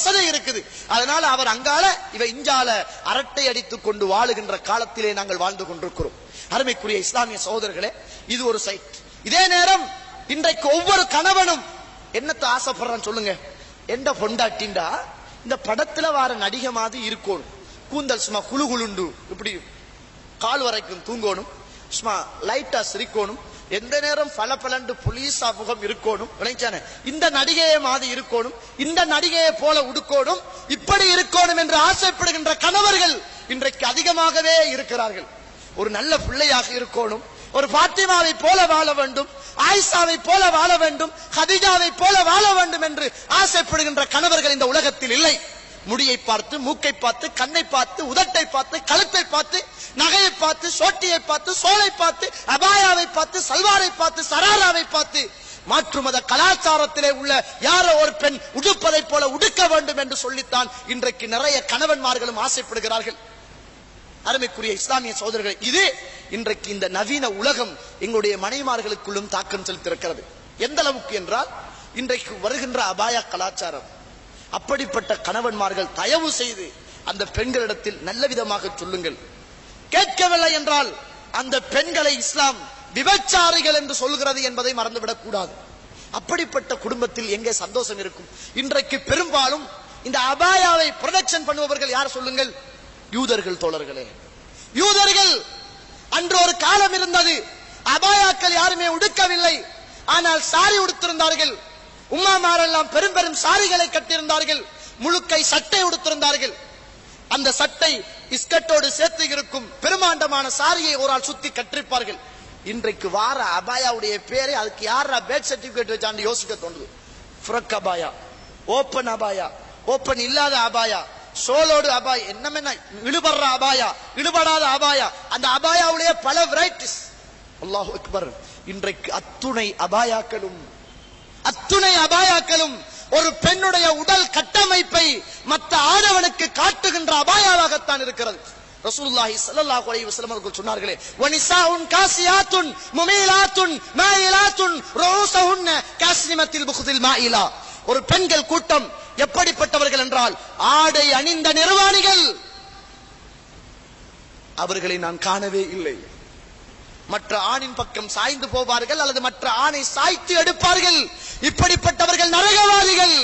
வசதி இருக்குது. அதனால அவர் அங்கால இவ இஞ்சால அரட்டை அடித்துக் கொண்டு வாழுகின்ற காலத்திலே நாங்கள் வாழ்ந்து கொண்டிருக்கிறோம். அருமைக்குரிய இஸ்லாமிய சகோதரர்களே இது ஒரு சைட். இதே நேரம் இன்றைக்கு ஒவ்வொரு கணவனும் என்னத்தை ஆசைப்படுறான்னு சொல்லுங்க. எந்த பொண்டாட்டிண்டா இந்த படத்துல வார நடிகை மாதிரி இருக்கணும். கூந்தல் சும்மா குழு குழுண்டு இப்படி கால் வரைக்கும் தூங்கணும். சும்மா லைட்டா சிரிக்கணும். எந்த நேரம் பல பலண்டு போலீஸ் முகம் இருக்கணும்? விளைச்சானே இந்த நடிகையை மாதிரி இருக்கணும். இந்த நடிகையை போல உடுக்கணும். இப்படி இருக்கணும் என்று ஆசைப்படுகின்ற கணவர்கள் இன்றைக்கு அதிகமாகவே இருக்கிறார்கள். ஒரு நல்ல பிள்ளையாக இருக்கணும். ஒரு பாத்திமாவை போல வாழ வேண்டும். ஆயிஷாவை போல வாழ வேண்டும். ஹதிஜாவை போல வாழ வேண்டும் என்று ஆசைப்படுகின்ற கணவர்கள் இந்த உலகத்தில் இல்லை. முடியை பார்த்து மூக்கை பார்த்து கண்ணை பார்த்து உதட்டை பார்த்து கழுத்தை பார்த்து நகையை பார்த்து சோட்டியை பார்த்து சோலை பார்த்து அபாயாவை பார்த்து சல்வாரை பார்த்து சராராவை பார்த்து மாற்று மத கலாச்சாரத்திலே உள்ள யாரோ ஒரு பெண் உடுப்பதைப் போல உடுக்க வேண்டும் என்று சொல்லித்தான் இன்றைக்கு நிறைய கணவன்மார்களும் ஆசைப்படுகிறார்கள். அருமைக்குரிய இஸ்லாமிய சோதரர்கள் இது இன்றைக்கு இந்த நவீன உலகம் எங்களுடைய மனைமார்களுக்குள்ளும் தாக்கம் செலுத்திருக்கிறது எந்த அளவுக்கு என்றால் இன்றைக்கு வருகின்ற அபாய கலாச்சாரம் அப்படிப்பட்ட கணவன்மார்கள் தயவு செய்து அந்த பெண்களிடத்தில் நல்ல விதமாக சொல்லுங்கள். கேட்கவில்லை என்றால் அந்த பெண்களை இஸ்லாம் விபச்சாரிகள் என்று சொல்கிறது என்பதை மறந்துவிடக் கூடாது. அப்படிப்பட்ட குடும்பத்தில் எங்கே சந்தோஷம் இருக்கும்? இன்றைக்கு பெரும்பாலும் இந்த அபாயாவை ப்ரொடக்ஷன் பண்ணுபவர்கள் யார் சொல்லுங்கள்? யூதர்கள் தோழர்களே. யூதர்கள் அன்று ஒரு காலம் இருந்தது. அபாயாக்கள் யாருமே உடுக்கவில்லை. ஆனால் சாரி உடுத்திருந்தார்கள். உம்மாமாரெல்லாம் பெரும் பெரும் சாரிகளை கட்டியிருந்தார்கள். முழுக்கை சட்டை உடுத்திருந்தார்கள். அந்த சட்டை இஸ்கட்டோடு சேர்த்து இருக்கும் பெருமாண்டமான சாரியை ஒரு ஆள் சுத்தி கற்றிருப்பார்கள் இன்றைக்கு வார அபாயாவுடைய பேரை அதுக்கு யாரா பேட் சர்டிபிகேட் வச்சான்னு யோசிக்க தோணுது. ஃப்ரக் அபாயா ஓப்பன் அபாயா ஓப்பன் இல்லாத அபாயா சோலோடு அபாயா என்னமென்ன இழுபடுற அபாயா இழுபடாத அபாயா அந்த அபாயாவுடைய பல வெரைட்டிஸ் அல்லாஹ் அக்பர் இன்றைக்கு அத்துணை அபாயாக்களும் அத்துணை அபாயாக்களும் ஒரு பெண்ணுடைய உடல் கட்டமைப்பை மற்ற ஆடவனுக்கு காட்டுகின்ற அபாயாவாகத்தான் இருக்கிறது. ரசூலுல்லாஹி ஸல்லல்லாஹு அலைஹி வஸல்லம் அவர்கள் சொன்னார்களே வனிசாஉன் காசியாத்துன் முமீலாத்துன் மாயிலாத்துன் ரூஸஹுன்ன காஸ்னிமத்தில் புகுதில் மாயிலா. ஒரு பெண்கள் கூட்டம் எப்படிப்பட்டவர்கள் என்றால் ஆடை அணிந்த நிர்வாணிகள். அவர்களை நான் காணவே இல்லை. மற்ற ஆணின் பக்கம் சாய்ந்து போவார்கள் அல்லது மற்ற ஆணை சாய்த்து எடுப்பார்கள். இப்படிப்பட்டவர்கள் நரகவாதிகள்.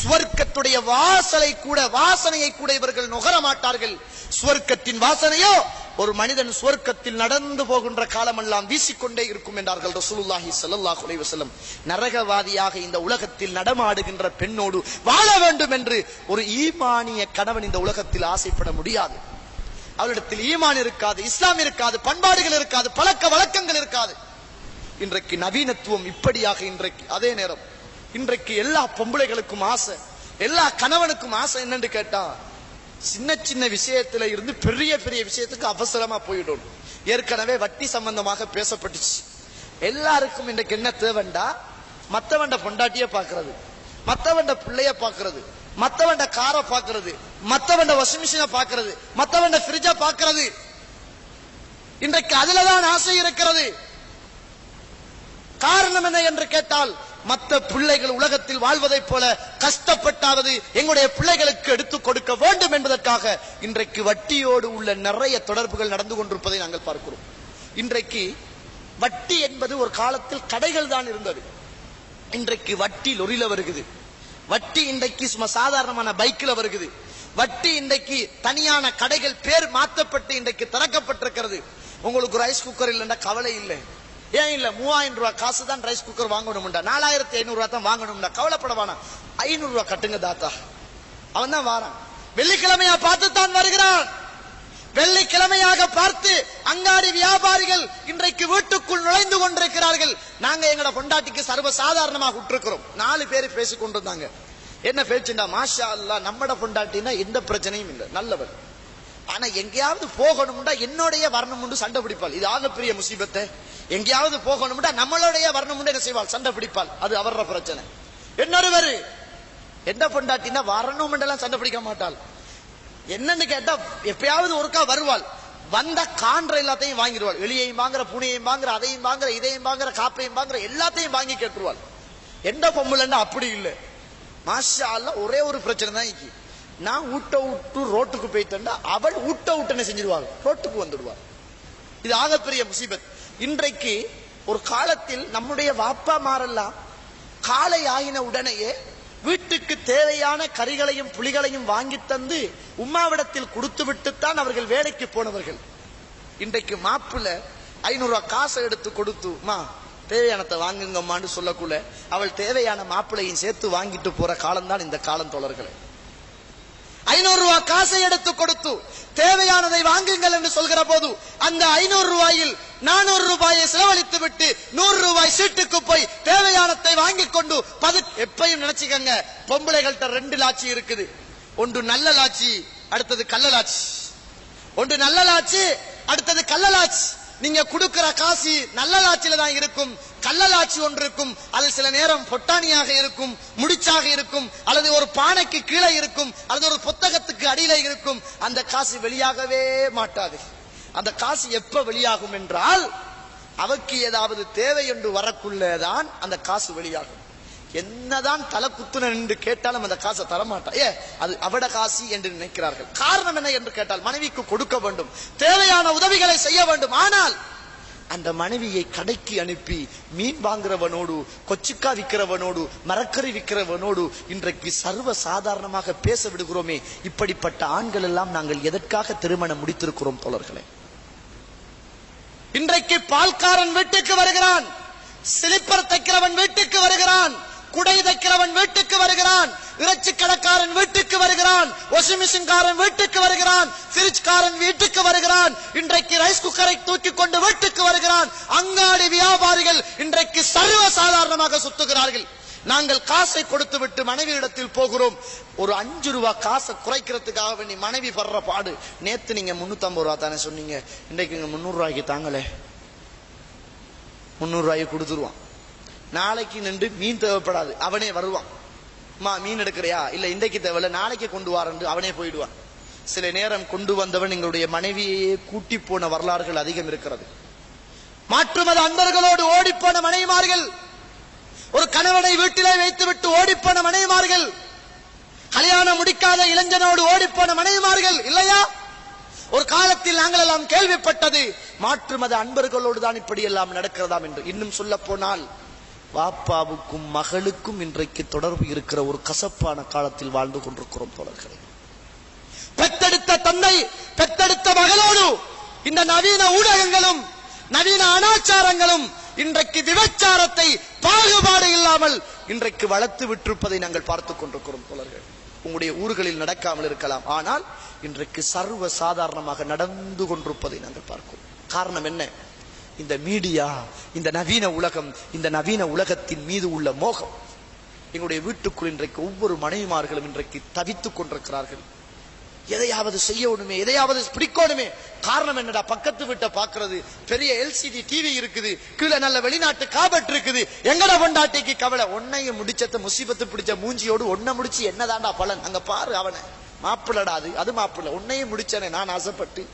சுவர்க்கத்துடைய வாசலை கூட வாசனையை கூட இவர்கள் நுகர மாட்டார்கள். சுவர்க்கத்தின் வாசனையோ ஒரு மனிதன் சுவர்க்கத்தில் நடந்து போகின்ற காலமெல்லாம் வீசிக்கொண்டே இருக்கும் என்றார்கள் ரசூலுல்லாஹி நரகவாதியாக இந்த உலகத்தில் நடமாடுகின்ற பெண்ணோடு வாழ வேண்டும் என்று ஒரு ஈமானிய கணவன் இந்த உலகத்தில் ஆசைப்பட முடியாது. அவளிடத்தில் ஈமான் இருக்காது இஸ்லாம் இருக்காது பண்பாடுகள் இருக்காது பழக்க வழக்கங்கள் இருக்காது. இன்றைக்கு நவீனத்துவம் இப்படியாக இன்றைக்கு அதே நேரம் இன்றைக்கு எல்லா பொம்பளைகளுக்கும் ஆசை எல்லா கணவனுக்கும் ஆசை என்னன்னு கேட்டா சின்ன சின்ன விஷயத்துல இருந்து பெரிய பெரிய விஷயத்துக்கு அவசரமா போயிடும். ஏற்கனவே வட்டி சம்பந்தமாக பேசப்பட்டுச்சு. எல்லாருக்கும் இன்றைக்கு என்ன தேவைண்டா? மத்தவண்ட பொண்டாட்டிய பாக்குறது மத்தவண்ட பிள்ளைய பாக்குறது மத்தவண்ட காரை பாக்குறது மத்தவண்ட வாஷிங் மிஷினை பாக்குறது மத்தவண்ட ஃப்ரிட்ஜ பாக்குறது இன்றைக்கு அதுலதான் ஆசை இருக்கிறது. காரணம் என்ன என்று கேட்டால் மற்ற பிள்ளைகள் உலகத்தில் வாழ்வதைப் போல கஷ்டப்பட்டாவது எங்களுடைய பிள்ளைகளுக்கு எடுத்துக் கொடுக்க வேண்டும் என்பதற்காக இன்றைக்கு வட்டியோடு உள்ள நிறைய தொடர்புகள் நடந்து கொண்டிருப்பதை நாங்கள் பார்க்கிறோம். இன்றைக்கு வட்டி என்பது ஒரு காலத்தில் கடைகள் தான் இருந்தது. இன்றைக்கு வட்டி லொரியில வருகிறது. வட்டி இன்றைக்கு சும்மா சாதாரணமான பைக்ல வருகுது. வட்டி இன்றைக்கு தனியான கடைகள் பேர் மாற்றப்பட்டு இன்றைக்கு திறக்கப்பட்டிருக்கிறது. உங்களுக்கு ரைஸ் குக்கர் இல்லைன்னா கவலை இல்லை. ஏன் இல்ல? மூவாயிரம் ரூபாய் காசு தான் ரைஸ் குக்கர் வாங்கணும்டா. நாலாயிரத்தி ஐநூறு ரூபாய் தான் வாங்கணும்டா. கவலைப்பட வேணாம். ஐநூறு ரூபாய் கட்டுங்க தாத்தா. அவன் தான் வாரான். வெள்ளிக்கிழமையா பார்த்து தான் வருகிறான். வெள்ளிக்கிழமையாக பார்த்து அங்காடி வியாபாரிகள் இன்றைக்கு வீட்டுக்குள் நுழைந்து கொண்டிருக்கிறார்கள். நாங்க எங்கட பொண்டாட்டிக்கு சர்வ சாதாரணமாக விட்டுருக்கிறோம். நாலு பேர் பேசிக் கொண்டிருந்தாங்க என்ன பேச்சுண்டா மாஷா அல்லா நம்மட பொண்டாட்டினா எந்த பிரச்சனையும் இல்லை. நல்லவர் ஆனா எங்கேயாவது போகணும்டா என்னோடைய வரணும்னு சண்டை பிடிப்பாள். இது ஆகப்பெரிய முசீபத்தை. எங்கேயாவது போகணும்டா நம்மளுடைய வரணும்னு என்ன செய்வாள்? சண்டை பிடிப்பாள். அது அவர பிரச்சனை. இன்னொருவர் என்ன பொண்டாட்டினா வரணும்ன்றெல்லாம் சண்டை பிடிக்க மாட்டாள். என்னன்னு கேட்டா எப்பயாவது ஒருக்கா வருவாள். வந்த காண்ற எல்லாத்தையும் வாங்கிடுவாள். வெளியையும் வாங்குற புனியையும் வாங்குற அதையும் வாங்குற இதையும் வாங்குற காப்பையும் வாங்குற எல்லாத்தையும் வாங்கி கேட்டுருவாள். எந்த பொம்பளைன்னா அப்படி இல்லை. மாஷால ஒரே ஒரு பிரச்சனை தான் இருக்கு. நான் ஊட்ட விட்டு ரோட்டுக்கு போயிட்டேன்டா அவள் ஊட்ட விட்டனை செஞ்சிருவாள்? ரோட்டுக்கு வந்துடுவாள். இது ஆகப்பெரிய முசீபத். இன்றைக்கு ஒரு காலத்தில் நம்முடைய வாப்பா மாறலாம் காலை ஆகின உடனேயே வீட்டுக்கு தேவையான கறிகளையும் புலிகளையும் வாங்கி தந்து உம்மாவிடத்தில் கொடுத்து விட்டுத்தான் அவர்கள் வேலைக்கு போனவர்கள். இன்றைக்கு மாப்பிள்ள ஐநூறு ரூபாய் காசை எடுத்து கொடுத்து மா தேவையானத்தை வாங்குங்கம்மான்னு சொல்லக்குள்ள அவள் தேவையான மாப்பிளையும் சேர்த்து வாங்கிட்டு போற காலம்தான் இந்த காலம் தோழர்களே. ஐநூறு ரூபாய் காசை எடுத்து கொடுத்து தேவையானதை வாங்குங்கள் என்று சொல்கிற போது அந்த ஐநூறு ரூபாயில் நானூறு ரூபாயை செலவழித்து விட்டு நூறு ரூபாய் சீட்டுக்கு போய் தேவையானத்தை வாங்கி கொண்டு பது எப்பையும் நினைச்சுக்கங்க பொம்பளைகள்கிட்ட ரெண்டு லாட்சி இருக்குது. ஒன்று நல்ல லாட்சி அடுத்தது கள்ளலாட்சி ஒன்று நல்ல லாட்சி அடுத்தது கள்ளலாட்சி நீங்க கொடுக்கிற காசு நல்ல லாட்சியில தான் இருக்கும். கள்ள லாட்சி ஒன்று இருக்கும் அது சில நேரம் பொட்டானியாக இருக்கும் முடிச்சாக இருக்கும் அல்லது ஒரு பானைக்கு கீழே இருக்கும் அல்லது ஒரு புத்தகத்துக்கு அடியில இருக்கும். அந்த காசு வெளியாகவே மாட்டாது. அந்த காசு எப்ப வெளியாகும் என்றால் அவக்கு ஏதாவது தேவை என்று வரக்குள்ளேதான் அந்த காசு வெளியாகும். என்னதான் தலை குத்துன என்று கேட்டாலும் அந்த காசை தரமாட்டா. ஏ அது அவட காசி என்று நினைக்கிறார்கள். காரணம் என்ன என்று கேட்டால் மனைவிக்கு கொடுக்க வேண்டும். தேவையான உதவிகளை செய்ய வேண்டும். ஆனால் அந்த மனைவியை கடைக்கு அனுப்பி மீன் வாங்குறவனோடு கொச்சிக்கா விற்கிறவனோடு மரக்கறி விற்கிறவனோடு இன்றைக்கு சர்வ சாதாரணமாக பேச விடுகிறோமே. இப்படிப்பட்ட ஆண்கள் எல்லாம் நாங்கள் எதற்காக திருமணம் முடித்திருக்கிறோம் தோழர்களே? இன்றைக்கு பால்காரன் வீட்டுக்கு வருகிறான். சிலிப்பர் தைக்கிறவன் வீட்டுக்கு வருகிறான். குடை தைக்கிறவன் வீட்டுக்கு வருகிறான். இறைச்சி கடைக்காரன் வீட்டுக்கு வருகிறான். வாஷிங் மிஷின்காரன் வீட்டுக்கு வருகிறான். ஃபிரிட்ஜ்காரன் வீட்டுக்கு வருகிறான். இன்றைக்கு ரைஸ் குக்கரை தூக்கி கொண்டு வீட்டுக்கு வருகிறான். அங்காடி வியாபாரிகள் இன்றைக்கு சர்வ சாதாரணமாக சுத்துகிறார்கள். நாங்கள் காசை கொடுத்து விட்டு மனைவியிடத்தில் போகிறோம். ஒரு அஞ்சு ரூபா காசை குறைக்கிறதுக்காக வேண்டி மனைவி படுற பாடு. நேத்து நீங்க முன்னூத்தி ரூபா தானே சொன்னீங்க. இன்றைக்கு இங்க முன்னூறு ரூபாய்க்கு தாங்களே முன்னூறு ரூபாய்க்கு கொடுத்துருவான். நாளைக்கு நின்று மீன் தேவைப்படாது. அவனே வருவான். அம்மா மீன் எடுக்கிறியா? இல்ல இன்றைக்கு தேவையில்ல. நாளைக்கு கொண்டு வாரண்டு அவனே போயிடுவான். சில நேரம் கொண்டு வந்தவன் எங்களுடைய மனைவியே கூட்டி போன வரலாறுகள் அதிகம் இருக்கிறது. மாற்றுமத அன்பர்களோடு ஓடிப்போன மனைவிமார்கள் ஒரு கணவனை வீட்டிலே வைத்துவிட்டு ஓடிப்போன மனைவிமார்கள் கல்யாணம் முடிக்காத இளைஞனோடு ஓடிப்போன மனைவிமார்கள் இல்லையா? ஒரு காலத்தில் நாங்கள் எல்லாம் கேள்விப்பட்டது மாற்று மத அன்பர்களோடு தான் இப்படி எல்லாம் நடக்கிறதாம் என்று. இன்னும் சொல்ல போனால் வாப்பாவுக்கும் மகளுக்கும் இன்றைக்கு தொடர்பு இருக்கிற ஒரு கசப்பான காலத்தில் வாழ்ந்து கொண்டிருக்கிறோம் தோழர்களே. பெத்தெடுத்த தந்தை பெத்தெடுத்த மகளோடு இந்த நவீன ஊடகங்களும் நவீன அனாச்சாரங்களும் இன்றைக்கு விபச்சாரத்தை பாகுபாடு இல்லாமல் இன்றைக்கு வளர்த்து விட்டிருப்பதை நாங்கள் பார்த்துக் கொண்டிருக்கிறோம் தோழர்கள். உங்களுடைய ஊர்களில் நடக்காமல் இருக்கலாம். ஆனால் இன்றைக்கு சர்வ சாதாரணமாக நடந்து கொண்டிருப்பதை நாங்கள் பார்க்கிறோம். காரணம் என்ன? இந்த மீடியா இந்த நவீன உலகம் இந்த நவீன உலகத்தின் மீது உள்ள மோகம். எங்களுடைய வீட்டுக்குள் இன்றைக்கு ஒவ்வொரு மனைவிமார்களும் இன்றைக்கு தவித்துக் கொண்டிருக்கிறார்கள். எதையாவது செய்யணுமே எதையாவது பிடிக்கணுமே. காரணம் என்னடா? பக்கத்து வீட்டை பாக்குறது பெரிய எல்சிடி டிவி இருக்குது. கீழே நல்ல வெளிநாட்டு காபட் இருக்குது. எங்கட பொண்டாட்டிக்கு கவலை? ஒன்னையும் முடிச்சத முசீபத்து பிடிச்ச மூஞ்சியோடு ஒன்ன முடிச்சு என்னதான்டா பலன்? அங்க பாரு அவனை. மாப்பிள்ளடா அது. அது மாப்பிள்ள. உன்னையும் முடிச்சனே நான் ஆசைப்பட்டு.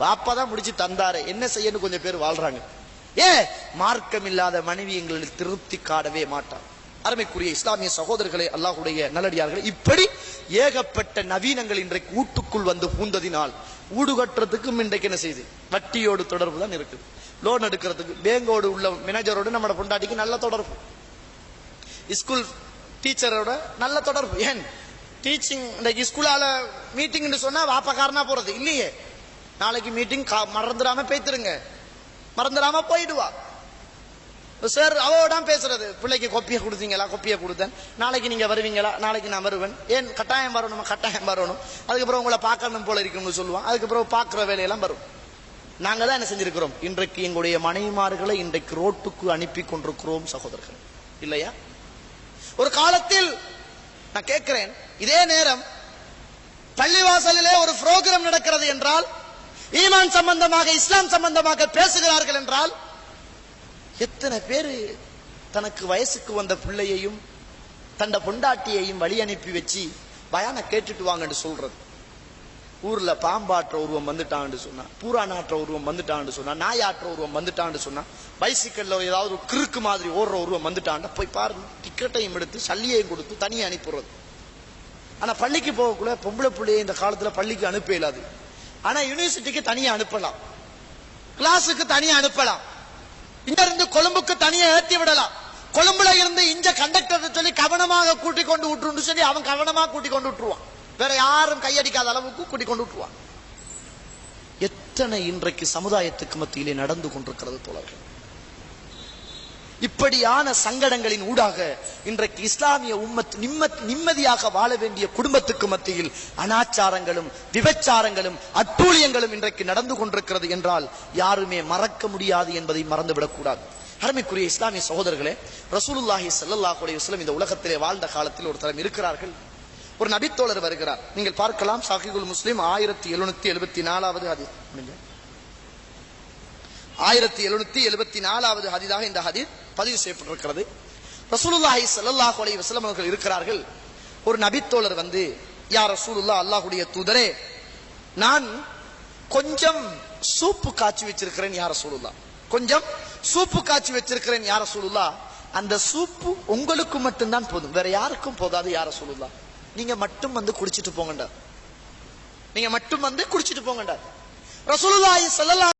வாப்பாதான் முடிச்சு தந்தாரு. என்ன செய்யணும் கொஞ்சம் பேர் வாழ்றாங்க. ஏ மார்க்கம் இல்லாத மனைவி எங்களை திருப்தி காடவே மாட்டான். அருமைக்குரிய இஸ்லாமிய சகோதரர்களே அல்லாஹுடைய நல்லடியார்களே இப்படி ஏகப்பட்ட நவீனங்கள் இன்றைக்கு வீட்டுக்குள் வந்து பூந்ததினால் ஊடு கட்டுறதுக்கும் இன்றைக்கு என்ன செய்யுது? வட்டியோடு தொடர்பு தான் இருக்குது லோன் எடுக்கிறதுக்கு பேங்கோடு உள்ள மேனேஜரோடு நம்ம பொண்டாட்டிக்கு நல்ல தொடர்பு. ஸ்கூல் டீச்சரோட நல்ல தொடர்பு. ஏன்? டீச்சிங் இன்றைக்கு ஸ்கூலால மீட்டிங்னு சொன்னா வாப்பக்காரனா போறது. இல்லையே. நாளைக்கு மீட்டிங் மறந்துடாம பேத்துருங்க. மறந்துடாம போயிடுவா. சார் அவதான் பேசுறது. பிள்ளைக்கு கொப்பியை கொடுத்தீங்களா? கொப்பியை கொடுத்தேன். நாளைக்கு நீங்க வருவீங்களா? நாளைக்கு நான் வருவேன். ஏன் கட்டாயம் வரணும்? கட்டாயம் வரணும். அதுக்கப்புறம் உங்களை பார்க்கணும் போல இருக்கும்னு சொல்லுவான். அதுக்கப்புறம் பார்க்குற வேலையெல்லாம் வரும். நாங்க தான் என்ன செஞ்சிருக்கிறோம்? இன்றைக்கு எங்களுடைய மனைவிமார்களை இன்றைக்கு ரோட்டுக்கு அனுப்பி கொண்டிருக்கிறோம் சகோதரர்கள். இல்லையா? ஒரு காலத்தில் நான் கேட்கிறேன் இதே நேரம் பள்ளிவாசலிலே ஒரு புரோகிராம் நடக்கிறது என்றால் ஈமான் சம்பந்தமாக இஸ்லாம் சம்பந்தமாக பேசுகிறார்கள் என்றால் எத்தனை பேரு தனக்கு வயசுக்கு வந்த பிள்ளையையும் தண்ட பொண்டாட்டியையும் வழி அனுப்பி வச்சு பயான கேட்டுட்டு வாங்கன்னு சொல்றது. ஊர்ல பாம்பாற்ற உருவம் வந்துட்டான்னு சொன்னா பூரா நாற்ற உருவம் வந்துட்டான்னு சொன்னா நாயாற்ற உருவம் வந்துட்டான்னு சொன்னா பைசிக்கல்ல ஏதாவது ஒரு கிறுக்கு மாதிரி ஓடுற உருவம் வந்துட்டான்டா போய் பாருங்க. டிக்கெட்டையும் எடுத்து சல்லியையும் கொடுத்து தனியா அனுப்பிடுறது. ஆனா பள்ளிக்கு போகக்குள்ள பொம்பளை பிள்ளைய இந்த காலத்துல பள்ளிக்கு அனுப்ப இயலாது. ஆனா யூனிவர்சிட்டிக்கு தனியா அனுப்பலாம். கிளாஸுக்கு தனியா அனுப்பலாம். இங்க இருந்து கொழும்புக்கு தனியா ஏற்றி விடலாம். கொழும்புல இருந்து இந்த கண்டக்டர் சொல்லி கவனமாக கூட்டி கொண்டு விட்டுருன்னு சொல்லி அவன் கவனமா கூட்டி கொண்டு விட்டுருவான். வேற யாரும் கையடிக்காத அளவுக்கு கூட்டி கொண்டு விட்டுருவான். எத்தனை இன்றைக்கு சமுதாயத்துக்கு மத்தியிலே நடந்து கொண்டிருக்கிறது தோழர்கள்? இப்படியான சங்கடங்களின் ஊடாக இன்றைக்கு இஸ்லாமிய உம்மத் நிம்மத் நிம்மதியாக வாழ வேண்டிய குடும்பத்துக்கு மத்தியில் அனாச்சாரங்களும் விபச்சாரங்களும் அட்டூழியங்களும் இன்றைக்கு நடந்து கொண்டிருக்கிறது என்றால் யாருமே மறக்க முடியாது என்பதை மறந்துவிடக்கூடாது. அருமைக்குரிய இஸ்லாமிய சகோதரர்களே ரசூலுல்லாஹி ஸல்லல்லாஹு அலைஹி இந்த உலகத்திலே வாழ்ந்த காலத்தில் ஒரு தரம் இருக்கிறார்கள். ஒரு நபித்தோழர் வருகிறார். நீங்கள் பார்க்கலாம் சாஹிகுல் முஸ்லிம் ஆயிரத்தி எழுநூத்தி எழுபத்தி நாலாவது ஹதீஸ் ஆயிரத்தி எழுநூத்தி எழுபத்தி நாலாவது ஹதீதாக இந்த ஹதீஸ் பதிவு செய்யப்பட்டிருக்கிறது. ரசூலுல்லாஹி சல்லாஹ் அலி வசலம் அவர்கள் இருக்கிறார்கள். ஒரு நபித்தோழர் வந்து யார் ரசூலுல்லா அல்லாஹுடைய தூதரே நான் கொஞ்சம் சூப்பு காய்ச்சி வச்சிருக்கிறேன் யார ரசூலுல்லா கொஞ்சம் சூப்பு காய்ச்சி வச்சிருக்கிறேன் யார் ரசூலுல்லா அந்த சூப்பு உங்களுக்கு மட்டும்தான் போதும். வேற யாருக்கும் போதாது யார் ரசூலுல்லா நீங்க மட்டும் வந்து குடிச்சிட்டு போங்கண்டா நீங்க மட்டும் வந்து குடிச்சிட்டு போங்கண்டா ரசூலுல்லாஹி ஸல்லல்லாஹு